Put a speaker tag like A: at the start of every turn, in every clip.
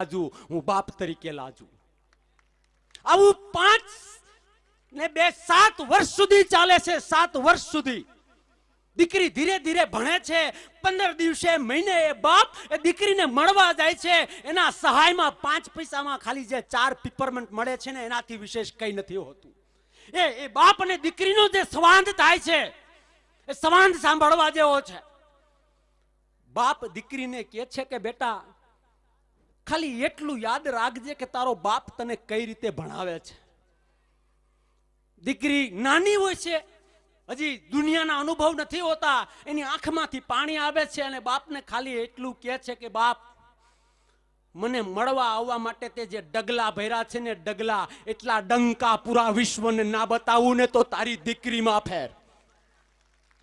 A: લાજુ, હું બાપ તરીકે લાજુ. આવું પાંચ ને બે સાત વર્ષ સુધી ચાલે છે, સાત વર્ષ સુધી. દીકરી ધીરે ધીરે ભણે છે, પંદર દિવસે મહિને એ બાપ એ દીકરીને મળવા જાય છે, એના સહાયમાં પાંચ પૈસામાં ખાલી જે ચાર પીપરમેન્ટ મળે છે ને, એનાથી વિશેષ કંઈ નથી હોતું. એ એ બાપ અને દીકરીનો જે સંવાદ થાય છે, એ સંવાદ સાંભળવા જેવો છે. બાપ દીકરીને કહે છે કે, બેટા ખાલી એટલું યાદ રાખજે કે તારો બાપ તને કઈ રીતે ભણાવે છે. દીકરી નાની હોય છે, હજી દુનિયાના અનુભવ નથી હોતા, એની આંખમાંથી પાણી આવે છે અને બાપને ખાલી એટલું કહે છે કે, બાપ, મને મળવા આવવા માટે તે જે ડગલા ભર્યા છે ને ડગલા, એટલા ડંકા પૂરા વિશ્વને ના બતાવું ને તો તારી દીકરીમાં ફેર.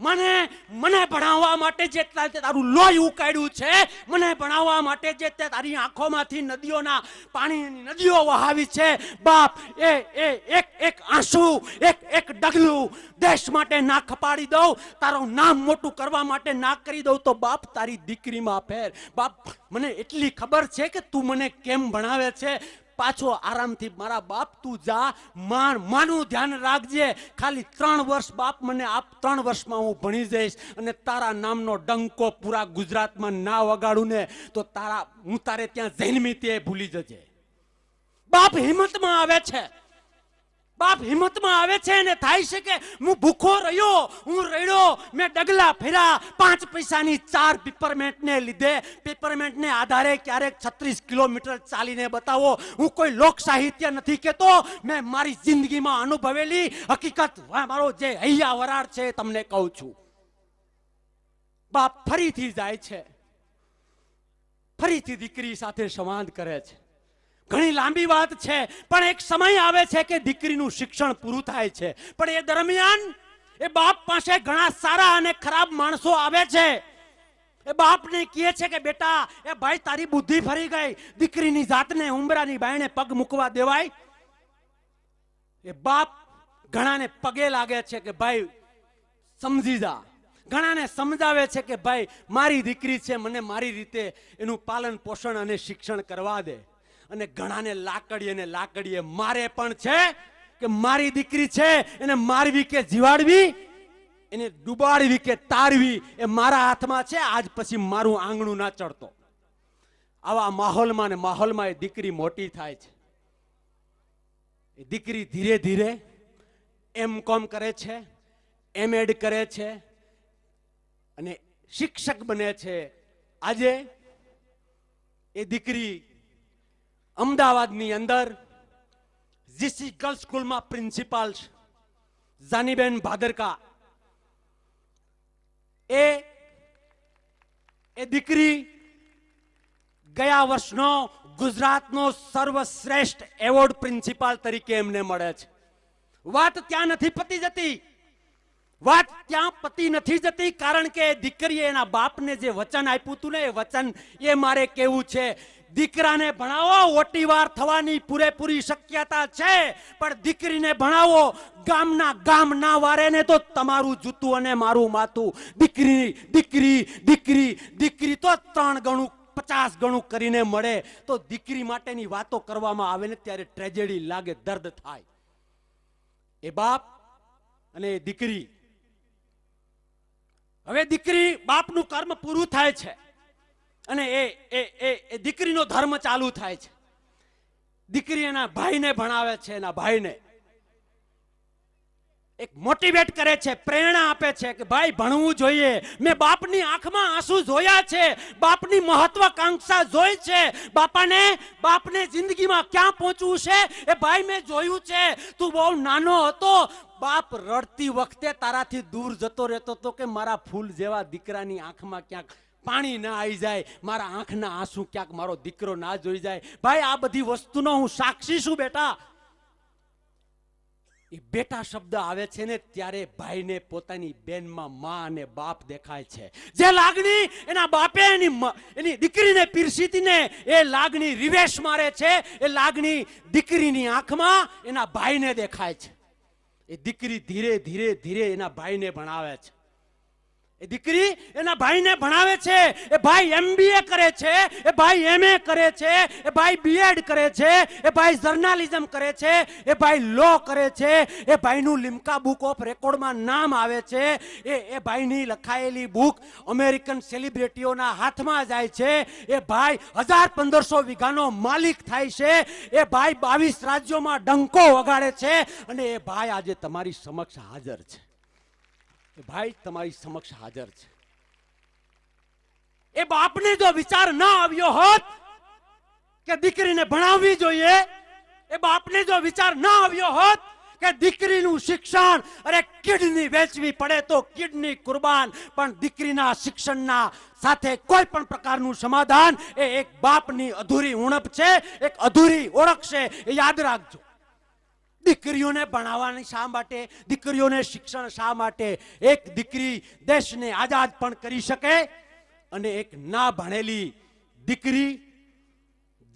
A: મને મને ભણાવવા માટે જે તારું લોહી ઉકાળ્યું છે, મને ભણાવવા માટે જે તે તારી આંખોમાંથી નદીઓના પાણીની નદીઓ વહાવી છે, બાપ, એ એ, એક એક આંસુ, એક એક ડગલું દેશ માટે ના ખપાડી દઉં, તારું નામ મોટું કરવા માટે ના કરી દઉં, તો બાપ તારી દીકરીમાં ફેર. બાપ, મને એટલી ખબર છે કે તું મને કેમ ભણાવે છે? પાછો આરામથી મારા બાપ તું જા, માન, માનું, ધ્યાન રાખજે. ખાલી ત્રણ વર્ષ બાપ મને આપ, ત્રણ વર્ષમાં હું ભણી જઈશ અને તારા નામનો ડંકો પૂરા ગુજરાતમાં ના વગાડું ને, તો તારા, હું તારે ત્યાં જન્મી ભૂલી જજે. બાપ હિંમતમાં આવે છે. બાપ હિંમતમાં આવે છે અને થાય છે કે હું ભૂખો રહ્યો, હું રડ્યો મેં ડગલા ફેર્યા પાંચ પૈસાની ચાર પેપરમેન્ટને લીધે. પેપરમેન્ટને આધારે ક્યારેક છત્રીસ કિલોમીટર ચાલીને બતાવો. હું કોઈ લોક સાહિત્ય નથી કહેતો મેં મારી જિંદગીમાં અનુભવેલી હકીકત. મારો જે અહીંયા વરાળ છે તમને કહું છું. બાપ ફરીથી જાય છે. ફરીથી દીકરી સાથે સંવાદ કરે છે. ઘણી લાંબી વાત છે, પણ એક સમય આવે છે કે દીકરીનું શિક્ષણ પૂરું થાય છે. પણ એ દરમિયાન એ બાપ પાસે ઘણા સારા અને ખરાબ માણસો આવે છે. એ બાપને કહે છે કે, બેટા, એ ભાઈ તારી બુદ્ધિ ફરી ગઈ. દીકરીની જાતને ઉંબરાની બાયણે પગ મૂકવા દેવાય. એ બાપ ઘણાને પગે લાગે છે કે, ભાઈ, સમજી જા. ઘણાને સમજાવે છે કે, ભાઈ, મારી દીકરી છે, મને મારી રીતે એનું પાલન પોષણ અને શિક્ષણ કરવા દે. અને ઘણાને લાકડીએ ને લાકડીએ મારે પણ છે કે મારી દીકરી છે, એને મારવી કે જીવાડવી, એને ડુબાડવી કે તારવી, એ મારા હાથમાં છે, આજ પછી મારું આંગણું ના ચડતો. આવા માહોલમાં ને માહોલમાં એ દીકરી મોટી થાય છે. એ દીકરી ધીરે ધીરે એમ કોમ કરે છે, એમ એડ કરે છે, અને શિક્ષક બને છે. આજે એ દીકરી અમદાવાદની અંદર જીસી ગર્લ્સ સ્કૂલમાં પ્રિન્સિપાલ જાનીબેન ભાદરકા. એ એ દીકરી ગયા વર્ષનો ગુજરાતનો સર્વશ્રેષ્ઠ એવોર્ડ પ્રિન્સિપાલ તરીકે એમને મળે છે. વાત ત્યાં નથી પતી જતી. વાત ત્યાં પતી નથી જતી કારણ કે દીકરીએ એના બાપને જે વચન આપ્યું હતું ને, એ વચન એ મારે કેવું છે. દીકરાને ભણાવો ઓટીવાર થવાની પૂરેપૂરી શક્યતા છે, પણ દીકરીને ભણાવો, ગામના ગામ ના વારે ને તો તમારું જૂતું અને મારું માથું. દીકરી દીકરી દીકરી દીકરી તો ત્રણ ગણું, પચાસ ગણું કરીને મળે. તો દીકરી માટેની વાતો કરવામાં આવે ને ત્યારે ટ્રેજેડી લાગે, દર્દ થાય. એ બાપ અને દીકરી. હવે દીકરી બાપનું કર્મ પૂરું થાય છે. અને એ દીકરીનો ધર્મ ચાલુ થાય છે. દીકરી એના ભાઈને ભણાવે છે, એના ભાઈને. એક મોટિવેટ કરે છે, પ્રેરણા આપે છે કે ભાઈ, ભણવું જોઈએ. મેં બાપની આંખમાં આંસુ જોયા છે. બાપની મહત્વકાંક્ષા જોઈ છે. બાપાને, બાપને જિંદગીમાં ક્યાં પહોંચવું છે? એ ભાઈ, મેં જોયું છે. તું બહુ નાનો હતો. બાપ રડતી વખતે તારાથી દૂર જતો રહેતો હતો કે મારા ફૂલ જેવા દીકરાની આંખમાં ક્યાંક પાણી ના આવી જાય, મારા આંખના આંસુ ક્યાંક મારો દીકરો ના જોઈ જાય. ભાઈ, આ બધી વસ્તુનો હું સાક્ષી છું બેટા. એ બેટા શબ્દ આવે છે ને ત્યારે ભાઈને પોતાની બેનમાં માં અને બાપ દેખાય છે. જે લાગણી એના બાપે એની એની દીકરીને પીરસીતીને, એ લાગણી રિવેશ મારે છે. એ લાગણી દીકરીની આંખમાં એના ભાઈને દેખાય છે. એ દીકરી ધીરે ધીરે ધીરે એના ભાઈને ભણાવે છે. એ દીકરી એના ભાઈને ભણાવે છે, એ ભાઈ એમબીએ કરે છે, એ ભાઈ એમએ કરે છે, એ ભાઈ બીએડ કરે છે, એ ભાઈ જર્નાલિઝમ કરે છે, એ ભાઈ લો કરે છે, એ ભાઈનું લિમકા બુક ઓફ રેકોર્ડમાં નામ આવે છે, એ એ ભાઈની લખાયેલી બુક અમેરિકન સેલિબ્રિટીઓના હાથમાં જાય છે, એ ભાઈ હજાર પંદરસો વીઘાનો માલિક થાય છે, એ ભાઈ બાવીસ રાજ્યોમાં ડંકો વગાડે છે, અને એ ભાઈ આજે તમારી સમક્ષ હાજર છે. એ ભાઈ, તમારી સમક્ષ હાજર છે. એ બાપને જો વિચાર ન આવ્યો હોત કે દીકરીને ભણાવવી જોઈએ, એ બાપને જો વિચાર ન આવ્યો હોત કે દીકરીનું શિક્ષણ, અરે કિડની વેચવી પડે તો કિડની કુરબાન, પણ દીકરીના શિક્ષણના સાથે કોઈ પણ પ્રકારનું સમાધાન એ એક બાપની અધૂરી ઉણપ છે, એક અધૂરી ઓળખ છે, એ યાદ રાખજો. દીકરીઓને ભણાવવાની શા માટે? દીકરીઓને શિક્ષણ શા માટે? એક દીકરી દેશને આઝાદ પણ કરી શકે અને એક ના ભણેલી દીકરી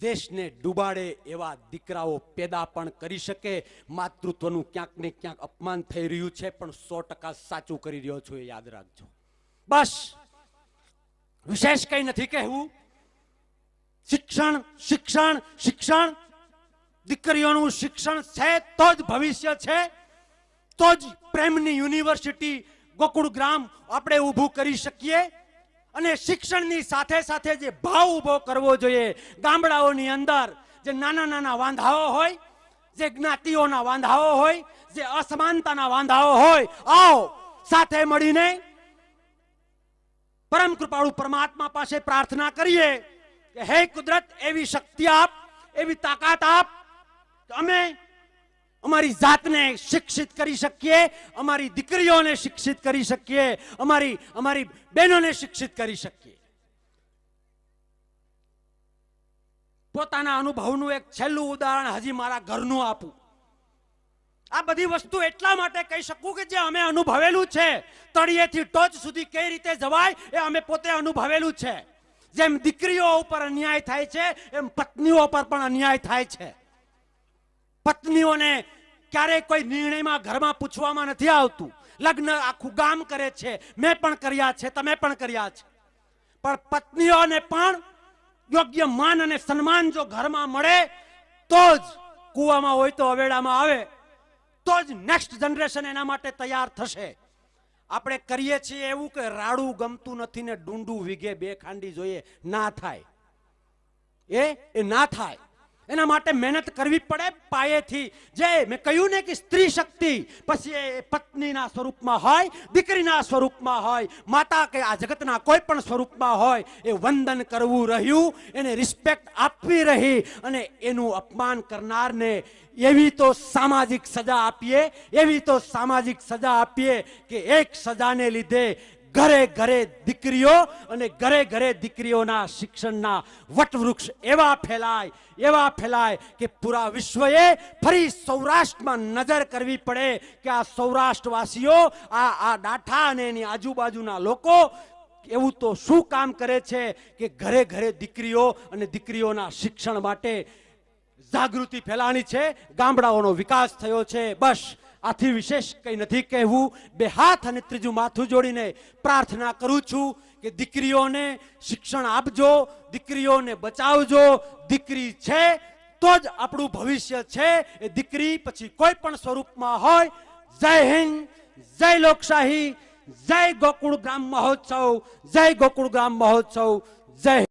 A: દેશને ડૂબાડે એવા દીકરાઓ પેદા પણ કરી શકે. માતૃત્વનું ક્યાંક ને ક્યાંક અપમાન થઈ રહ્યું છે, પણ સો ટકા સાચું કરી રહ્યો છું એ યાદ રાખજો. બસ. વિશેષ કઈ નથી કહેવું. શિક્ષણ શિક્ષણ શિક્ષણ દીકરીઓનું શિક્ષણ છે તો જ ભવિષ્ય છે. તો જ પ્રેમની યુનિવર્સિટી ગોકુળ ગ્રામ આપણે ઊભું કરી શકીએ. અને શિક્ષણની સાથે સાથે જે ભાવ ઊભો કરવો જોઈએ, ગામડાઓની અંદર જે નાના નાના વાંધાઓ હોય, જે જ્ઞાતિઓના વાંધાઓ હોય, જે અસમાનતાના વાંધાઓ હોય, આવો સાથે મળીને પરમ કૃપાળુ પરમાત્મા પાસે પ્રાર્થના કરીએ કે, હે કુદરત, એવી શક્તિ આપ, એવી તાકાત આપ અમે અમારી જાતને શિક્ષિત કરી શકીએ, અમારી દીકરીઓને શિક્ષિત કરી શકીએ, અમારી અમારી બહેનોને શિક્ષિત કરી શકીએ. પોતાના અનુભવનું એક છેલ્લું ઉદાહરણ હજી મારા ઘરનું આપું. આ બધી વસ્તુ એટલા માટે કહી શકું કે જે અમે અનુભવેલું છે. તળિયેથી ટોચ સુધી કઈ રીતે જવાય એ અમે પોતે અનુભવેલું છે. જેમ દીકરીઓ ઉપર અન્યાય થાય છે, એમ પત્નીઓ પર પણ અન્યાય થાય છે. પત્નીઓને ક્યારેય કોઈ નિર્ણયમાં ઘરમાં પૂછવામાં નથી આવતું. લગ્ન આખું ગામ કરે છે. મેં પણ કર્યા છે, તમે પણ કર્યા છે. પણ પત્નીઓને પણ યોગ્ય માન અને સન્માન જો ઘરમાં મળે, તો જ કૂવામાં હોય તો અવેડામાં આવે. તો જ નેક્સ્ટ જનરેશન એના માટે તૈયાર થશે. આપણે કરીએ છીએ એવું કે રાડું ગમતું નથી ને ડુંડું વીઘે બે ખાંડી જોઈએ. ના થાય. એ? એ ના થાય. એના માટે મહેનત કરવી પડે પાયેથી. જે મેં કહ્યું ને કે સ્ત્રી શક્તિ, પછી એ પત્નીના સ્વરૂપમાં હોય, દીકરીના સ્વરૂપમાં હોય, માતા કે આ જગતના કોઈ પણ સ્વરૂપમાં હોય, એ વંદન કરવું રહ્યું, એને રિસ્પેક્ટ આપવી રહી અને એનું અપમાન કરનારને એવી તો સામાજિક સજા આપીએ, એવી તો સામાજિક સજા આપીએ કે એક સજાને લીધે ઘરે ઘરે દીકરીઓ અને ઘરે ઘરે દીકરીઓના શિક્ષણના વટવૃક્ષ એવા ફેલાય એવા ફેલાય કે પૂરા વિશ્વએ ફરી સૌરાષ્ટ્રમાં નજર કરવી પડે કે આ સૌરાષ્ટ્રવાસીઓ, આ આ ડાઠા અને એની આજુબાજુના લોકો એવું તો શું કામ કરે છે કે ઘરે ઘરે દીકરીઓ અને દીકરીઓના શિક્ષણ માટે જાગૃતિ ફેલાણી છે, ગામડાઓનો વિકાસ થયો છે, બસ. આથી વિશેષ કંઈ નથી કહેવું. બે હાથ અને ત્રીજું માથું જોડીને પ્રાર્થના કરું છું કે દીકરીઓને શિક્ષણ આપજો, દીકરીઓને બચાવજો. દીકરી છે તો જ આપણું ભવિષ્ય છે. એ દીકરી પછી કોઈ પણ સ્વરૂપમાં હોય. જય હિન્દ, જય લોકશાહી, જય ગોકુળ ગ્રામ મહોત્સવ, જય ગોકુળ ગ્રામ મહોત્સવ, જય